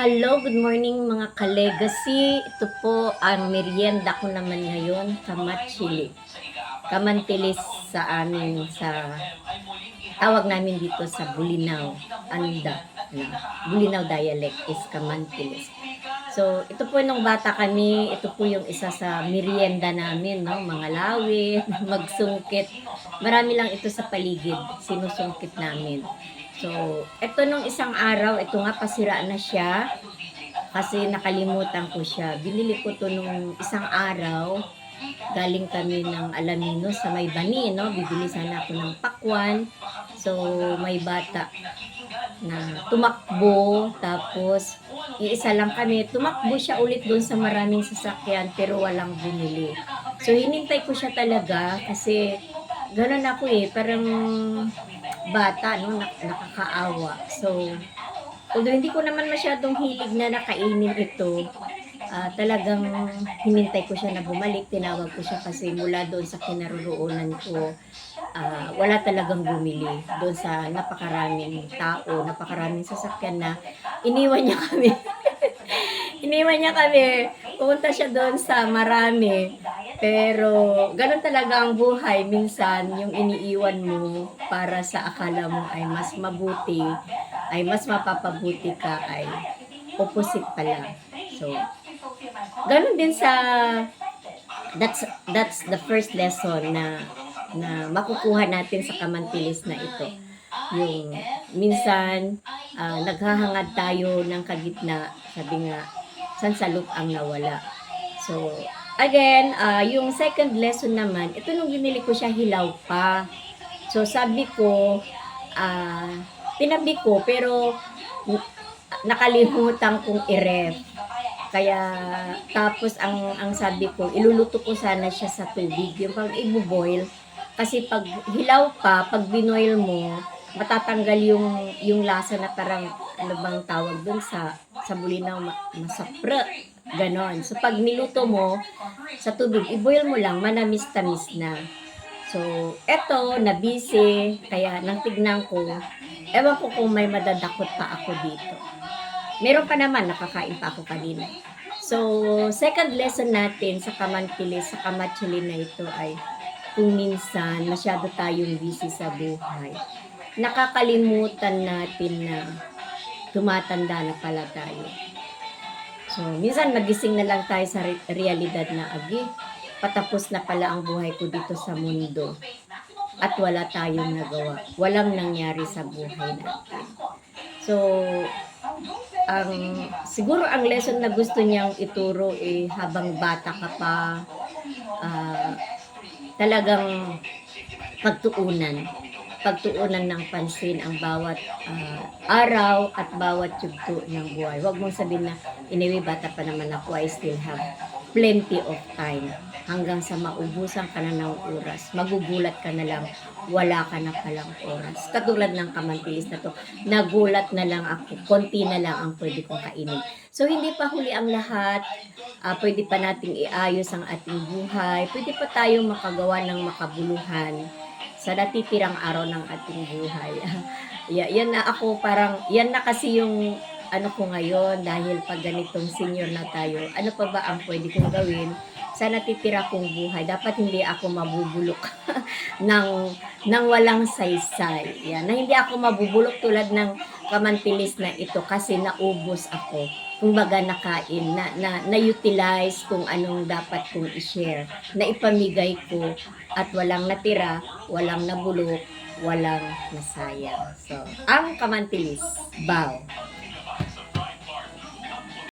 Hello, good morning mga ka-legacy. Ito po ang merienda ko naman ngayon, kamachili. Kamantilis sa amin sa tawag namin dito sa Bulinaw, Anda. Na, Bulinaw dialect is kamantilis. So, ito po nung bata kami, ito po yung isa sa merienda namin, no? Mga lawit, magsungkit. Marami lang ito sa paligid, sinusungkit namin. So, ito nung isang araw, ito nga pasira na siya kasi nakalimutan ko siya. Binili ko to nung isang araw. Galing kami ng Alamino sa may bani, no? Bibili sana ako ng pakwan. So, may bata na tumakbo. Tapos, iisa lang kami. Tumakbo siya ulit doon sa maraming sasakyan pero walang bumili. So, hinintay ko siya talaga kasi ganun ako eh. Parang bata, no? Nak- nakakaawa. So, although hindi ko naman masyadong hilig na nakainin ito, ah, talagang hinintay ko siya na bumalik. Tinawag ko siya kasi mula doon sa kinaroroonan ko, ah, wala talagang bumili. Doon sa napakaraming tao, napakaraming sasakyan na iniwan niya kami. iniwan niya kami. Pumunta siya doon sa marami. Pero, ganun talaga ang buhay. Minsan, yung iniiwan mo para sa akala mo ay mas mabuti, ay mas mapapabuti ka, ay opposite pala. So, ganun din sa, that's, that's the first lesson na, na makukuha natin sa kamantilis na ito. Yung, minsan, ah, naghahangad tayo ng kagitna, sabi nga, sansalok ang nawala. So, again, ah, yung second lesson naman, ito nung binili ko siya hilaw pa. So, sabi ko, ah, tinabi ko, pero nakalimutan kong i-ref. Kaya, tapos ang, ang sabi ko, iluluto ko sana siya sa tubig. Yung pag i-boil, kasi pag hilaw pa, pag binoil mo, matatanggal yung yung lasa na parang ano bang tawag dun sa sa bulinaw ma- masapre ganon. So pag niluto mo sa tubig i-boil mo lang manamis-tamis na. So eto nabisi. Kaya nang tignan ko. Ewan ko kung may madadakot pa ako dito. Meron pa naman nakakain pa ako kanina. So second lesson natin sa kamantilis sa kamatsili na ito ay kung minsan masyado tayong busy sa buhay. Nakakalimutan natin na tumatanda na pala tayo. So, minsan nagising na lang tayo sa re- realidad na agi, patapos na pala ang buhay ko dito sa mundo at wala tayong nagawa. Walang nangyari sa buhay natin. So, ang siguro ang lesson na gusto niyang ituro eh habang bata ka pa ah, talagang pagtuunan pagtuunan ng pansin ang bawat ah, araw at bawat yugto ng buhay. Huwag mong sabihin na, iniwi bata pa naman ako, I still have plenty of time. Hanggang sa maubusan ka na ng oras, magugulat ka na lang, wala ka na palang oras. Katulad ng kamantilis na to, nagulat na lang ako, konti na lang ang pwede kong kainin. So, hindi pa huli ang lahat, Ah, pwede pa nating iayos ang ating buhay, pwede pa tayong makagawa ng makabuluhan sa natitirang araw ng ating buhay. Ya- yan na ako parang, yan na kasi yung ano ko ngayon dahil pag ganitong senior na tayo, ano pa ba ang pwede kong gawin sa natitira kong buhay? Dapat hindi ako mabubulok ng, ng walang saysay. Yan, na hindi ako mabubulok tulad ng kamantilis na ito kasi naubos ako. Kumbaga nakain, na, na, na-utilize kung anong dapat kong i-share, na ipamigay ko at walang natira, walang nabulok, walang nasayang. So, ang kamantilis, bow.